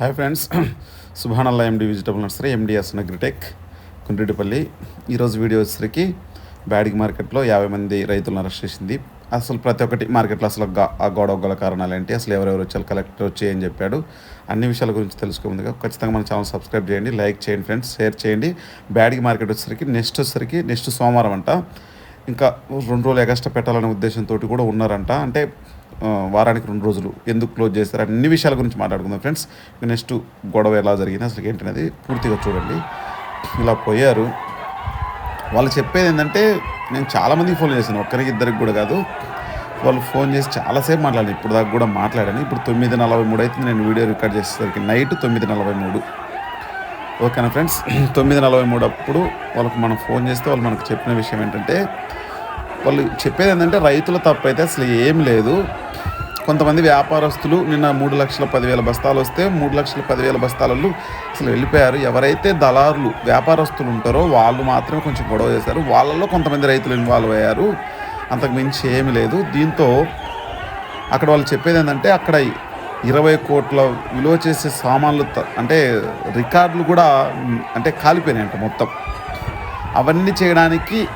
Hi friends. సుభానల్లా MD vegetable nursery MDS నగ్రిటెక్ కుండ్రిటిపల్లి. ఈరోజు video వచ్చేసరికి బ్యాడిగ్ మార్కెట్లో యాభై మంది రైతులను అరెస్ట్ చేసింది. అసలు ప్రతి ఒక్కటి మార్కెట్లో అసలు గా- ఆ గొడవ గల కారణాలు ఏంటి? అసలు ఎవరెవరు వచ్చారు? కలెక్టర్ వచ్చి అని చెప్పాడు? అన్ని విషయాల గురించి తెలుసుకోముందుగా. ఖచ్చితంగా మన ఛానల్ సబ్స్క్రైబ్ చేయండి లైక్ చేయండి ఫ్రెండ్స్ షేర్ చేయండి. బ్యాడిగ్ మార్కెట్ వచ్చేసరికి నెక్స్ట్ వచ్చేసరికి నెక్స్ట్ సోమవారం అంట. ఇంకా రెండు రోజులు ఎగస్ట్రా పెట్టాలనే ఉద్దేశంతో కూడా ఉన్నారంట. అంటే వారానికి రెండు రోజులు ఎందుకు క్లోజ్ చేస్తారు అన్ని విషయాల గురించి మాట్లాడుకుందాం ఫ్రెండ్స్. నెక్స్ట్ గొడవ ఎలా జరిగింది అసలు ఏంటనేది పూర్తిగా చూడండి. ఇలా పోయారు. వాళ్ళు చెప్పేది ఏంటంటే నేను చాలామందికి ఫోన్ చేశాను ఒక్కరికి ఇద్దరికి కూడా కాదు. వాళ్ళు ఫోన్ చేసి చాలాసేపు మాట్లాడాను ఇప్పుడు దాకా కూడా మాట్లాడాను. ఇప్పుడు తొమ్మిది నలభై మూడు అయితే నేను వీడియో రికార్డ్ చేసేసరికి నైట్ తొమ్మిది నలభై మూడు. ఓకేనా ఫ్రెండ్స్? తొమ్మిది నలభై మూడు అప్పుడు వాళ్ళకు మనం ఫోన్ చేస్తే వాళ్ళు మనకు చెప్పిన విషయం ఏంటంటే వాళ్ళు చెప్పేది ఏంటంటే రైతుల తప్పు అయితే అసలు ఏం లేదు. కొంతమంది వ్యాపారస్తులు నిన్న మూడు లక్షల పదివేల బస్తాలు వస్తే మూడు లక్షల పదివేల బస్తాలలో అసలు వెళ్ళిపోయారు. ఎవరైతే దళారులు వ్యాపారస్తులు ఉంటారో వాళ్ళు మాత్రమే కొంచెం గొడవ చేశారు. వాళ్ళల్లో కొంతమంది రైతులు ఇన్వాల్వ్ అయ్యారు. అంతకు మించి ఏమీ లేదు. దీంతో అక్కడ వాళ్ళు చెప్పేది ఏంటంటే అక్కడ ఇరవై కోట్ల విలువ చేసే సామాన్లు అంటే రికార్డులు కూడా అంటే అంటే కాలిపోయినాయంట మొత్తం. అవన్నీ చేయడానికి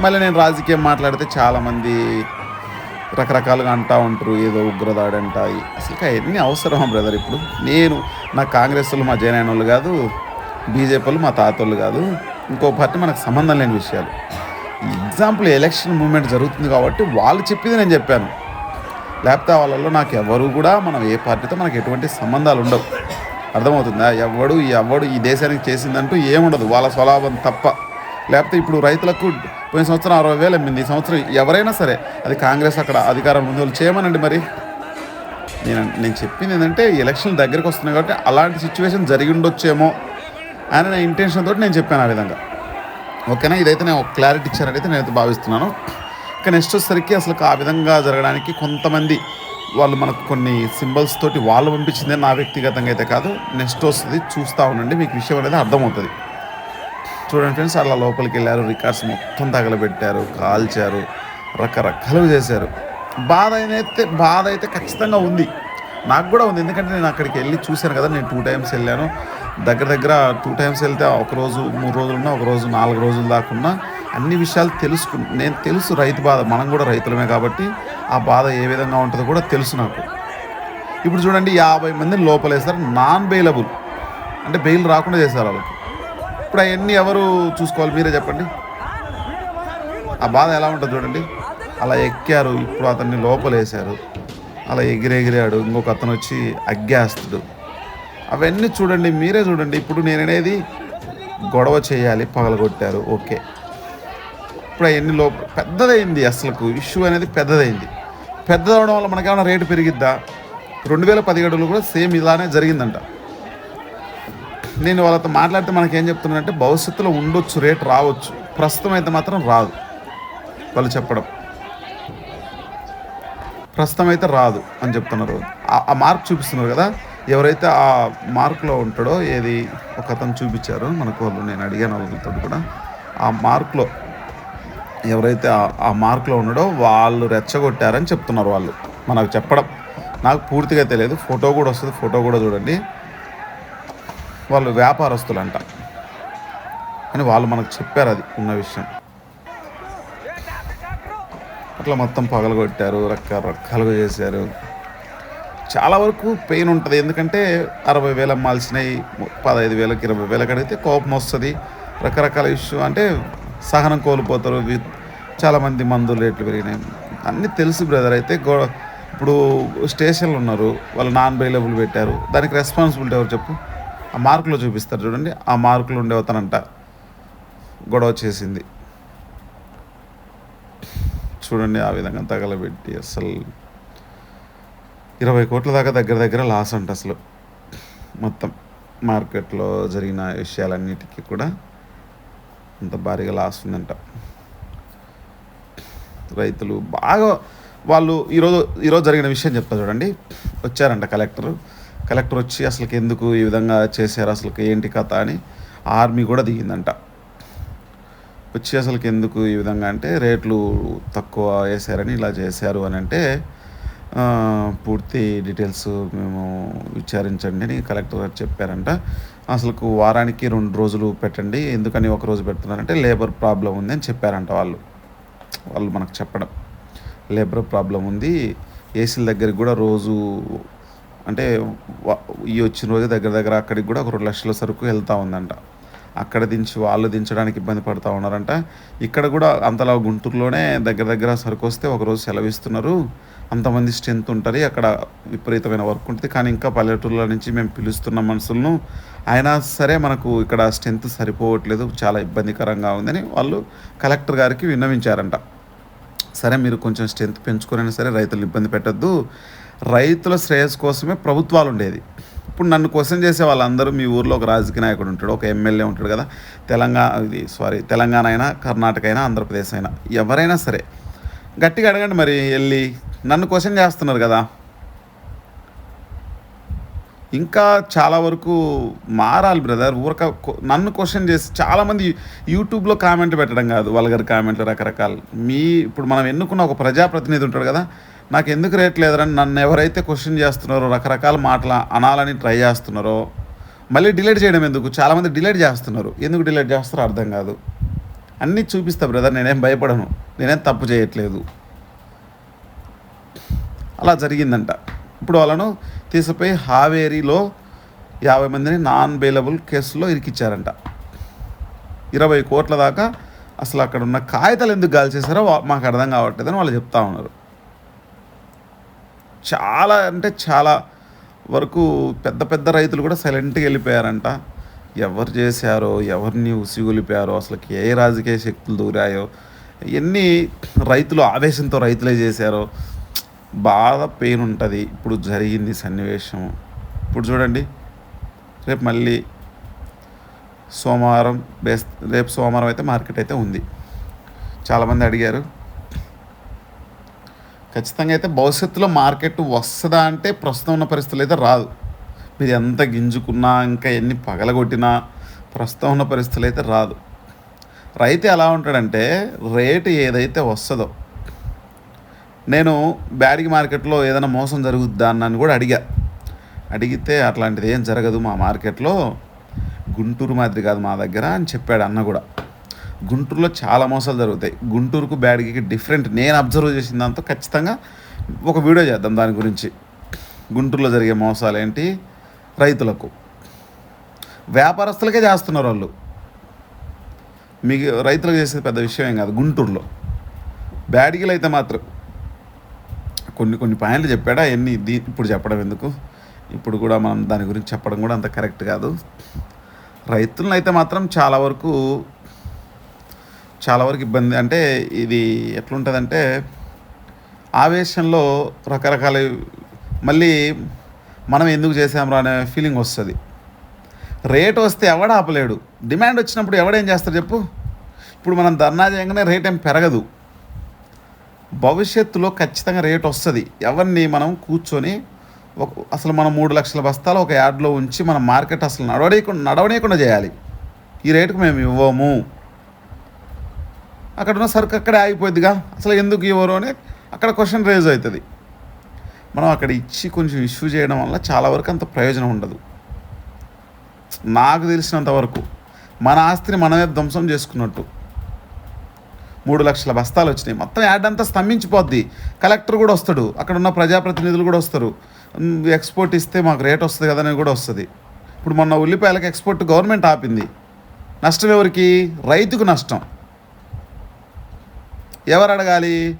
మళ్ళీ నేను రాజకీయం మాట్లాడితే చాలామంది రకరకాలుగా అంటూ ఉంటారు ఏదో ఉగ్రదాడి అంట అసలు అవన్నీ అవసరమా బ్రదర్ ఇప్పుడు? నేను నా కాంగ్రెస్ వాళ్ళు మా జైన్ వాళ్ళు కాదు బీజేపీ మా తాతోళ్ళు కాదు ఇంకో పార్టీ మనకు సంబంధం లేని విషయాలు. ఎగ్జాంపుల్ ఎలక్షన్ మూమెంట్ జరుగుతుంది కాబట్టి వాళ్ళు చెప్పింది నేను చెప్పాను. లేకపోతే వాళ్ళలో నాకు ఎవరు కూడా మనం ఏ పార్టీతో మనకు ఎటువంటి సంబంధాలు ఉండవు. అర్థమవుతుందా? ఎవడు ఎవడు ఈ దేశానికి చేసిందంటూ ఏముండదు. వాళ్ళ స్వలాభం తప్ప. లేకపోతే ఇప్పుడు రైతులకు పోయిన సంవత్సరం అరవై వేలు అమ్మింది. ఈ సంవత్సరం ఎవరైనా సరే అది కాంగ్రెస్ అక్కడ అధికారం ముందు వాళ్ళు చేయమనండి మరి. నేను నేను చెప్పింది ఏంటంటే ఎలక్షన్ దగ్గరికి వస్తున్నాయి కాబట్టి అలాంటి సిచ్యువేషన్ జరిగి ఉండొచ్చేమో అని నా ఇంటెన్షన్ తోటి నేను చెప్పాను ఆ విధంగా. ఓకేనా? ఇదైతే నేను ఒక క్లారిటీ ఇచ్చానని అయితే నేనైతే భావిస్తున్నాను. ఇంకా నెక్స్ట్ వచ్చేసరికి అసలు ఆ విధంగా జరగడానికి కొంతమంది వాళ్ళు మనకు కొన్ని సింబల్స్ తోటి వాళ్ళు పంపించిందే నా వ్యక్తిగతంగా అయితే కాదు. నెక్స్ట్ వస్తుంది చూస్తూ ఉండండి. మీకు విషయం అనేది అర్థమవుతుంది. చూడండి ఫ్రెండ్స్ అలా లోపలికి వెళ్ళారు రికార్డ్స్ మొత్తం తగలబెట్టారు కాల్చారు రకరకాలు చేశారు. బాధ అయితే బాధ అయితే ఖచ్చితంగా ఉంది. నాకు కూడా ఉంది. ఎందుకంటే నేను అక్కడికి వెళ్ళి చూశాను కదా నేను టూ టైమ్స్ వెళ్ళాను. దగ్గర దగ్గర టూ టైమ్స్ వెళ్తే ఒక రోజు మూడు రోజులు ఒకరోజు ఒక రోజు నాలుగు రోజులు దాకా అన్ని విషయాలు తెలుసుకు నేను తెలుసు రైతు బాధ మనం కూడా రైతులమే కాబట్టి ఆ బాధ ఏ విధంగా ఉంటుందో కూడా తెలుసు నాకు. ఇప్పుడు చూడండి యాభై మందిని లోపలేస్తారు నాన్ బెయిలబుల్ అంటే బెయిల్ రాకుండా చేశారు వాళ్ళకి. ఇప్పుడు అవన్నీ ఎవరు చూసుకోవాలి? మీరే చెప్పండి. ఆ బాధ ఎలా ఉంటుంది చూడండి. అలా ఎక్కారు. ఇప్పుడు అతన్ని లోపలేశారు. అలా ఎగిరెగిరాడు. ఇంకొక అతను వచ్చి అగ్గేస్తుడు. అవన్నీ చూడండి. మీరే చూడండి. ఇప్పుడు నేను అనేది గొడవ చేయాలి. పగలగొట్టారు. ఓకే. ఇప్పుడు అవన్నీ లోప పెద్దదైంది అసలుకు. ఇష్యూ అనేది పెద్దదైంది. పెద్దదవడం వల్ల మనకేమైనా రేటు పెరిగిద్దా? రెండు వేల పదిహేడులో కూడా సేమ్ ఇలానే జరిగిందంట. నేను వాళ్ళతో మాట్లాడితే మనకేం చెప్తున్నానంటే భవిష్యత్తులో ఉండొచ్చు రేట్ రావచ్చు. ప్రస్తుతం అయితే మాత్రం రాదు. వాళ్ళు చెప్పడం. ప్రస్తుతం అయితే రాదు అని చెప్తున్నారు. ఆ- ఆ మార్క్ చూపిస్తున్నారు కదా? ఎవరైతే ఆ మార్కులో ఉంటాడో ఏది ఒక అతను చూపించారు మనకు వాళ్ళు నేను అడిగాను వాళ్ళతో కూడా. ఆ మార్కులో ఎవరైతే ఆ- ఆ మార్కులో ఉన్నాడో వాళ్ళు రెచ్చగొట్టారని చెప్తున్నారు వాళ్ళు. మనకు చెప్పడం. నాకు పూర్తిగా తెలియదు. ఫోటో కూడా వస్తుంది. ఫోటో కూడా చూడండి. వాళ్ళు వ్యాపారస్తులంట. అని వాళ్ళు మనకు చెప్పారు అది ఉన్న విషయం. అట్లా మొత్తం పగలగొట్టారు రకరకాలుగా చేశారు. చాలా వరకు పెయిన్ ఉంటుంది. ఎందుకంటే అరవై వేలు అమ్మాల్సినవి పదహైదు వేలకు ఇరవై వేలకు అడిగితే కోపం వస్తుంది. రకరకాల ఇష్యూ అంటే సహనం కోల్పోతారు. చాలామంది మందులు రేట్లు పెరిగినాయి. అన్నీ తెలుసు బ్రదర్. అయితే గో ఇప్పుడు స్టేషన్లు ఉన్నారు. వాళ్ళు నాన్ అవైలబుల్ పెట్టారు. దానికి రెస్పాన్సిబిలిటీ ఎవరు చెప్పు? ఆ మార్కులో చూపిస్తారు చూడండి ఆ మార్కులు ఉండేవతనంట గొడవ చేసింది. చూడండి ఆ విధంగా తగలబెట్టి అసలు ఇరవై కోట్ల దాకా దగ్గర దగ్గర లాస్ అంట అసలు. మొత్తం మార్కెట్లో జరిగిన విషయాలన్నిటికీ కూడా అంత భారీగా లాస్ ఉందంట. రైతులు బాగా వాళ్ళు ఈరోజు ఈరోజు జరిగిన విషయం చెప్తా చూడండి. వచ్చారంట కలెక్టర్. కలెక్టర్ వచ్చి అసలుకి ఎందుకు ఈ విధంగా చేశారు అసలుకి ఏంటి కథ అని ఆర్మీ కూడా దిగిందంట. వచ్చి అసలుకి ఎందుకు ఈ విధంగా అంటే రేట్లు తక్కువ వేశారని ఇలా చేశారు అని అంటే పూర్తి డీటెయిల్స్ మేము విచారించండి అని కలెక్టర్ గారు చెప్పారంట. అసలు వారానికి రెండు రోజులు పెట్టండి ఎందుకని ఒక రోజు పెడుతున్నారంటే లేబర్ ప్రాబ్లం ఉంది అని చెప్పారంట వాళ్ళు. వాళ్ళు మనకు చెప్పడం లేబర్ ప్రాబ్లం ఉంది ఏసీల దగ్గరికి కూడా రోజు అంటే ఈ వచ్చిన రోజు దగ్గర దగ్గర అక్కడికి కూడా ఒక రెండు లక్షల సరుకు వెళ్తూ ఉందంట. అక్కడ దించి వాళ్ళు దించడానికి ఇబ్బంది పడుతూ ఉన్నారంట. ఇక్కడ కూడా అంతలా గుంటూరులోనే దగ్గర దగ్గర సరుకు వస్తే ఒకరోజు సెలవిస్తున్నారు. అంతమంది స్ట్రెంత్ ఉంటుంది అక్కడ విపరీతమైన వర్క్ ఉంటుంది. కానీ ఇంకా పల్లెటూరుల నుంచి మేము పిలుస్తున్న మనుషులను అయినా సరే మనకు ఇక్కడ స్ట్రెంత్ సరిపోవట్లేదు చాలా ఇబ్బందికరంగా ఉందని వాళ్ళు కలెక్టర్ గారికి విన్నవించారంట. సరే మీరు కొంచెం స్ట్రెంత్ పెంచుకురైనా సరే రైతులు ఇబ్బంది పెట్టద్దు. రైతుల శ్రేయస్ కోసమే ప్రభుత్వాలు ఉండేది ఇప్పుడు నన్ను క్వశ్చన్ చేసే వాళ్ళందరూ మీ ఊర్లో ఒక రాజకీయ నాయకుడు ఉంటాడు ఒక ఎమ్మెల్యే ఉంటాడు కదా. తెలంగాణ ఇది సారీ తెలంగాణ అయినా కర్ణాటక అయినా ఆంధ్రప్రదేశ్ అయినా ఎవరైనా సరే. గట్టిగా అడగండి మరి వెళ్ళి. నన్ను క్వశ్చన్ చేస్తున్నారు కదా. ఇంకా చాలా వరకు మారాలి బ్రదర్ ఊరక నన్ను క్వశ్చన్ చేసి చాలామంది యూట్యూబ్లో కామెంట్ పెట్టడం కాదు వాళ్ళగారి కామెంట్లు రకరకాలు. మీ ఇప్పుడు మనం ఎన్నుకున్న ఒక ప్రజాప్రతినిధి ఉంటాడు కదా నాకు ఎందుకు రేట్ లేదని నన్ను ఎవరైతే క్వశ్చన్ చేస్తున్నారో రకరకాల మాటలు అనాలని ట్రై చేస్తున్నారో మళ్ళీ డిలీట్ చేయడం ఎందుకు? చాలామంది డిలీట్ చేస్తున్నారు. ఎందుకు డిలీట్ చేస్తారో అర్థం కాదు. అన్నీ చూపిస్తా బ్రదర్ నేనేం భయపడను. నేనేం తప్పు చేయట్లేదు. అలా జరిగిందంట. ఇప్పుడు వాళ్ళను తీసుకుపోయి హావేరీలో యాభై మందిని నాన్ బెయిలబుల్ కేసులో ఇరికిచ్చారంట. ఇరవై కోట్ల దాకా అసలు అక్కడ ఉన్న కాగితాలు ఎందుకు గాలి చేశారో మాకు అర్థం కావట్లేదని వాళ్ళు చెప్తా ఉన్నారు. చాలా అంటే చాలా వరకు పెద్ద పెద్ద రైతులు కూడా సైలెంట్గా వెళ్ళిపోయారంట. ఎవరు చేశారో ఎవరిని ఉసిగొలిపారో అసలు ఏ రాజకీయ శక్తులు దూరాయో ఎన్ని రైతులు ఆవేశంతో రైతులే చేశారో బాగా పెయిన్ ఉంటుంది. ఇప్పుడు జరిగింది సన్నివేశం ఇప్పుడు చూడండి. రేపు మళ్ళీ సోమవారం బేస్ రేపు సోమవారం అయితే మార్కెట్ అయితే ఉంది. చాలామంది అడిగారు. ఖచ్చితంగా అయితే భవిష్యత్తులో మార్కెట్ వస్తుందా అంటే ప్రస్తుతం ఉన్న పరిస్థితులు అయితే రాదు. మీరు ఎంత గింజుకున్నా ఇంకా ఎన్ని పగలగొట్టినా ప్రస్తుతం ఉన్న పరిస్థితులు అయితే రాదు. రైతు ఎలా ఉంటాడంటే రేటు ఏదైతే వస్తుందో నేను బ్యాడిగి మార్కెట్లో ఏదైనా మోసం జరుగుద్దా అని కూడా అడిగా. అడిగితే అట్లాంటిది ఏం జరగదు మా మార్కెట్లో గుంటూరు మాదిరి కాదు మా దగ్గర అని చెప్పాడు అన్న కూడా. గుంటూరులో చాలా మోసాలు జరుగుతాయి. గుంటూరుకు బ్యాడిగికి డిఫరెంట్ నేను అబ్జర్వ్ చేసిన దాంతో ఖచ్చితంగా ఒక వీడియో చేద్దాం దాని గురించి. గుంటూరులో జరిగే మోసాలు ఏంటి? రైతులకు. వ్యాపారస్తులకే చేస్తున్నారు వాళ్ళు. మీకు రైతులకు చేసేది పెద్ద విషయం ఏం కాదు. గుంటూరులో. బ్యాడిగిలు అయితే మాత్రం కొన్ని కొన్ని పాయింట్లు చెప్పాడా? ఎన్ని? దీ ఇప్పుడు చెప్పడం ఎందుకు? ఇప్పుడు కూడా మనం దాని గురించి చెప్పడం కూడా అంత కరెక్ట్ కాదు. రైతులను అయితే మాత్రం చాలా వరకు చాలా వరకు ఇబ్బంది. అంటే ఇది ఎట్లుంటుందంటే ఆవేశంలో రకరకాల మళ్ళీ మనం ఎందుకు చేసాంరా అనే ఫీలింగ్ వస్తుంది. రేట్ వస్తే ఎవడ ఆపలేడు. డిమాండ్ వచ్చినప్పుడు ఎవడేం చేస్తాడు చెప్పు? ఇప్పుడు మనం ధర్నా చేయగానే రేట్ ఏం పెరగదు. భవిష్యత్తులో ఖచ్చితంగా రేట్ వస్తుంది. ఎవరిని మనం కూర్చొని ఒక అసలు మనం మూడు లక్షల బస్తాలు ఒక యార్డ్లో ఉంచి మన మార్కెట్ అసలు నడవడేయకుండా నడవనీయకుండా చేయాలి. ఈ రేటుకు మేము ఇవ్వము. అక్కడ ఉన్న సరుకు అక్కడే ఆగిపోద్దిగా అసలు ఎందుకు ఇవ్వరు అని అక్కడ క్వశ్చన్ రేజ్ అవుతుంది. మనం అక్కడ ఇచ్చి కొంచెం ఇష్యూ చేయడం వల్ల చాలా వరకు అంత ప్రయోజనం ఉండదు. నాకు తెలిసినంత వరకు మన ఆస్తిని మనమే ధ్వంసం చేసుకున్నట్టు. మూడు లక్షల బస్తాలు వచ్చినాయి. మొత్తం యాడ్ అంతా స్తంభించిపోద్ది. కలెక్టర్ కూడా వస్తాడు. అక్కడ ఉన్న ప్రజాప్రతినిధులు కూడా వస్తారు. ఎక్స్పోర్ట్ ఇస్తే మాకు రేట్ వస్తుంది కదా కూడా వస్తుంది. ఇప్పుడు మొన్న ఉల్లిపాయలకు ఎక్స్పోర్ట్ గవర్నమెంట్ ఆపింది. నష్టం ఎవరికి? రైతుకు నష్టం. ఎవరు అడగాలి?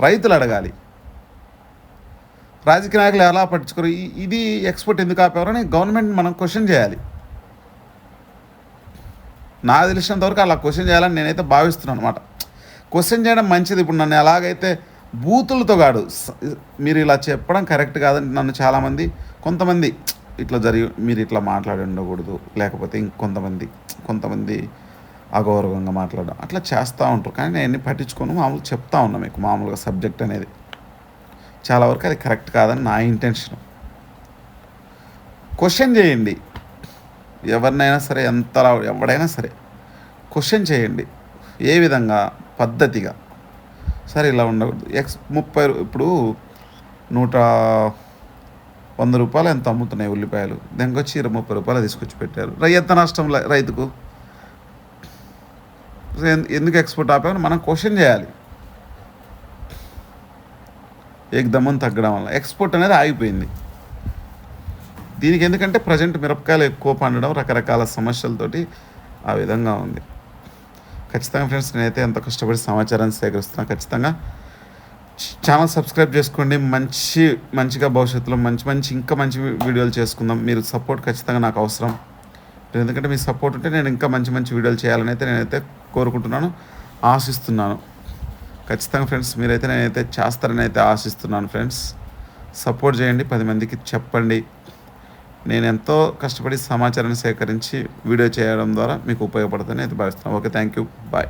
రైతులు అడగాలి. రాజకీయ నాయకులు ఎలా పట్టించుకోరు? ఇది ఎక్స్పోర్ట్ ఎందుకు ఆపేవారని గవర్నమెంట్ మనం క్వశ్చన్ చేయాలి. నా తెలిసినంత వరకు అలా క్వశ్చన్ చేయాలని నేనైతే భావిస్తున్నాను అనమాట క్వశ్చన్ చేయడం మంచిది. ఇప్పుడు నన్ను ఎలాగైతే బూతులతో కాడు మీరు ఇలా చెప్పడం కరెక్ట్ కాదని నన్ను చాలామంది కొంతమంది ఇట్లా జరిగి మీరు ఇట్లా మాట్లాడి ఉండకూడదు. లేకపోతే ఇంకొంతమంది కొంతమంది అగౌరవంగా మాట్లాడడం అట్లా చేస్తూ ఉంటారు. కానీ నేను ఎన్ని పట్టించుకోను మామూలు చెప్తా ఉన్నా మీకు మామూలుగా సబ్జెక్ట్ అనేది. చాలా వరకు అది కరెక్ట్ కాదని నా ఇంటెన్షన్. క్వశ్చన్ చేయండి. ఎవరినైనా సరే ఎంత ఎవడైనా సరే క్వశ్చన్ చేయండి. ఏ విధంగా పద్ధతిగా. సరే ఇలా ఉండకూడదు. ఎక్స్ ముప్పై ఇప్పుడు నూట వంద రూపాయలు ఎంత అమ్ముతున్నాయి ఉల్లిపాయలు? దానికి వచ్చి ఇరవై ముప్పై రూపాయలు తీసుకొచ్చి పెట్టారు. ఎంత నష్టం రైతుకు? ఎందుకు ఎక్స్పోర్ట్ ఆపామని మనం క్వశ్చన్ చేయాలి. ఏకదమ్మని తగ్గడం వల్ల. ఎక్స్పోర్ట్ అనేది ఆగిపోయింది. దీనికి ఎందుకంటే ప్రజెంట్ మిరపకాయలు ఎక్కువ పండడం రకరకాల సమస్యలతోటి ఆ విధంగా ఉంది. ఖచ్చితంగా ఫ్రెండ్స్ నేనైతే ఎంతో కష్టపడి సమాచారాన్ని సేకరిస్తున్నాను ఖచ్చితంగా ఛానల్ సబ్స్క్రైబ్ చేసుకోండి. మంచి మంచిగా భవిష్యత్తులో మంచి మంచి ఇంకా మంచి వీడియోలు చేసుకుందాం. మీరు సపోర్ట్ ఖచ్చితంగా నాకు అవసరం. ఎందుకంటే మీ సపోర్ట్ ఉంటే నేను ఇంకా మంచి మంచి వీడియోలు చేయాలని అయితే నేనైతే కోరుకుంటున్నాను ఆశిస్తున్నాను. ఖచ్చితంగా ఫ్రెండ్స్ మీరైతే నేనైతే చేస్తారని అయితే ఆశిస్తున్నాను ఫ్రెండ్స్. సపోర్ట్ చేయండి. పది మందికి చెప్పండి. నేను ఎంతో కష్టపడి సమాచారాన్ని సేకరించి వీడియో చేయడం ద్వారా మీకు ఉపయోగపడుతుందని అయితే భావిస్తున్నాను. Okay thank you. బాయ్.